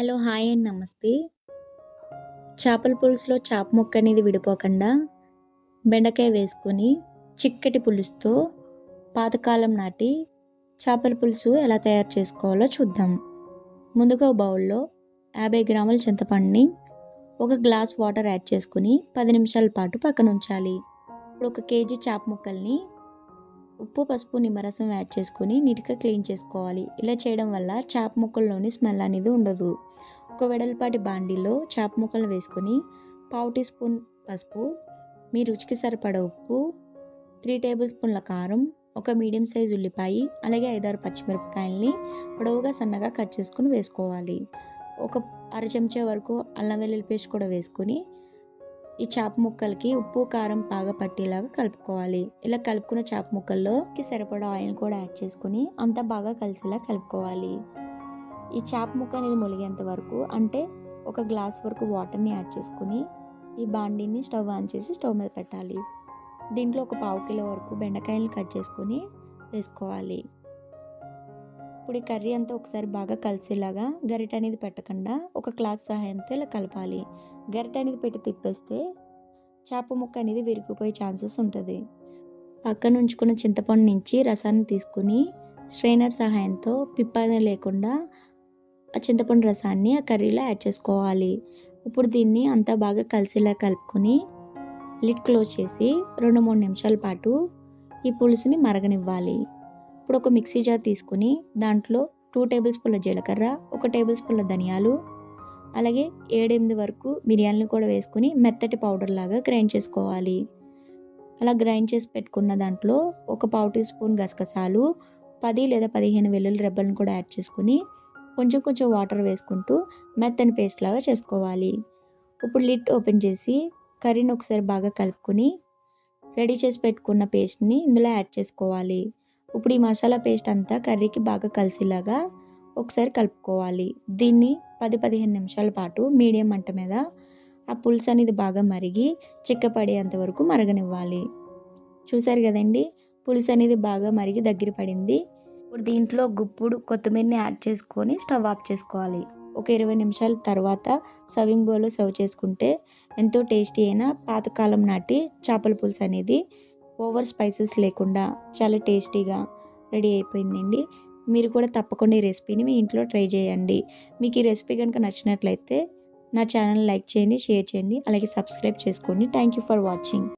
Hello hi and. నమస్తే. చేపల పులుసులో చేప ముక్క అనేది విడిపోకుండా బెండకాయ వేసుకొని చిక్కటి పులుసుతో పాతకాలం నాటి చేపల పులుసు ఎలా తయారు చేసుకోవాలో చూద్దాం. ముందుగా బౌల్లో యాభై గ్రాముల చింతపండుని ఒక గ్లాస్ వాటర్ యాడ్ చేసుకుని పది నిమిషాల పాటు పక్కన ఉంచాలి. ఇప్పుడు ఒక కేజీ చేప ముక్కల్ని ఉప్పు పసుపు నిమ్మరసం యాడ్ చేసుకొని నీట్గా క్లీన్ చేసుకోవాలి. ఇలా చేయడం వల్ల చేప ముక్కల్లోని స్మెల్ అనేది ఉండదు. ఒక వెడల్పాటి బాండీలో చేప ముక్కలు వేసుకొని పావు టీ స్పూన్ పసుపు మీ రుచికి సరిపడ ఉప్పు త్రీ టేబుల్ స్పూన్ల కారం ఒక మీడియం సైజ్ ఉల్లిపాయ అలాగే ఐదారు పచ్చిమిరపకాయలని పొడవుగా సన్నగా కట్ చేసుకుని వేసుకోవాలి. ఒక అర చెంచా వరకు అల్లం వెల్లుల్లి పేస్ట్ కూడా వేసుకొని ఈ చేప ముక్కలకి ఉప్పు కారం బాగా పట్టేలాగా కలుపుకోవాలి. ఇలా కలుపుకున్న చేప ముక్కల్లోకి సరిపడా ఆయిల్ కూడా యాడ్ చేసుకుని అంతా బాగా కలిసేలా కలుపుకోవాలి. ఈ చేప ముక్క అనేది మొలిగేంత వరకు అంటే ఒక గ్లాస్ వరకు వాటర్ని యాడ్ చేసుకుని ఈ బాండీని స్టవ్ ఆన్ చేసి స్టవ్ మీద పెట్టాలి. దీంట్లో ఒక పావు కిలో వరకు బెండకాయలు కట్ చేసుకొని వేసుకోవాలి. ఇప్పుడు ఈ కర్రీ అంతా ఒకసారి బాగా కలిసేలాగా గరిట అనేది పెట్టకుండా ఒక క్లాత్ సహాయంతో ఇలా కలపాలి. గరిట అనేది పెట్టి తిప్పేస్తే చేప ముక్క అనేది విరిగిపోయే ఛాన్సెస్ ఉంటుంది. పక్కన ఉంచుకున్న చింతపండు నుంచి రసాన్ని తీసుకుని స్ట్రైనర్ సహాయంతో పిప్ప లేకుండా ఆ చింతపండు రసాన్ని ఆ కర్రీలో యాడ్ చేసుకోవాలి. ఇప్పుడు దీన్ని అంతా బాగా కలిసేలా కలుపుకొని లిడ్ క్లోజ్ చేసి రెండు మూడు నిమిషాల పాటు ఈ పులుసుని మరగనివ్వాలి. ఇప్పుడు ఒక మిక్సీ జార్ తీసుకుని దాంట్లో టూ టేబుల్ స్పూన్ల జీలకర్ర ఒక టేబుల్ స్పూన్ల ధనియాలు అలాగే ఏడెనిమిది వరకు బిర్యానీలు కూడా వేసుకుని మెత్తటి పౌడర్ లాగా గ్రైండ్ చేసుకోవాలి. అలా గ్రైండ్ చేసి పెట్టుకున్న దాంట్లో ఒక పావు టీ స్పూన్ గసగసాలు పది లేదా పదిహేను వెల్లుల్లి రెబ్బలను కూడా యాడ్ చేసుకుని కొంచెం కొంచెం వాటర్ వేసుకుంటూ మెత్తని పేస్ట్ లాగా చేసుకోవాలి. ఇప్పుడు లిట్ ఓపెన్ చేసి కర్రీని ఒకసారి బాగా కలుపుకొని రెడీ చేసి పెట్టుకున్న పేస్ట్ని ఇందులో యాడ్ చేసుకోవాలి. ఇప్పుడు ఈ మసాలా పేస్ట్ అంతా కర్రీకి బాగా కలిసేలాగా ఒకసారి కలుపుకోవాలి. దీన్ని పది పదిహేను నిమిషాల పాటు మీడియం మంట మీద ఆ పులుసు అనేది బాగా మరిగి చిక్కపడేంత వరకు మరగనివ్వాలి. చూసారు కదండి? పులుసు అనేది బాగా మరిగి దగ్గర పడింది. ఇప్పుడు దీంట్లో గుప్పుడు కొత్తిమీరని యాడ్ చేసుకొని స్టవ్ ఆఫ్ చేసుకోవాలి. ఒక ఇరవై నిమిషాల తర్వాత సర్వింగ్ బౌల్లో సర్వ్ చేసుకుంటే ఎంతో టేస్టీ అయిన పాతకాలం నాటి చేపల పులుసు అనేది ఓవర్ స్పైసెస్ లేకుండా చాలా టేస్టీగా రెడీ అయిపోయిందండి. మీరు కూడా తప్పకుండా ఈ రెసిపీని మీ ఇంట్లో ట్రై చేయండి. మీకు ఈ రెసిపీ కనుక నచ్చినట్లయితే నా ఛానల్ లైక్ చేయండి షేర్ చేయండి అలాగే సబ్స్క్రైబ్ చేసుకోండి. Thank you for watching.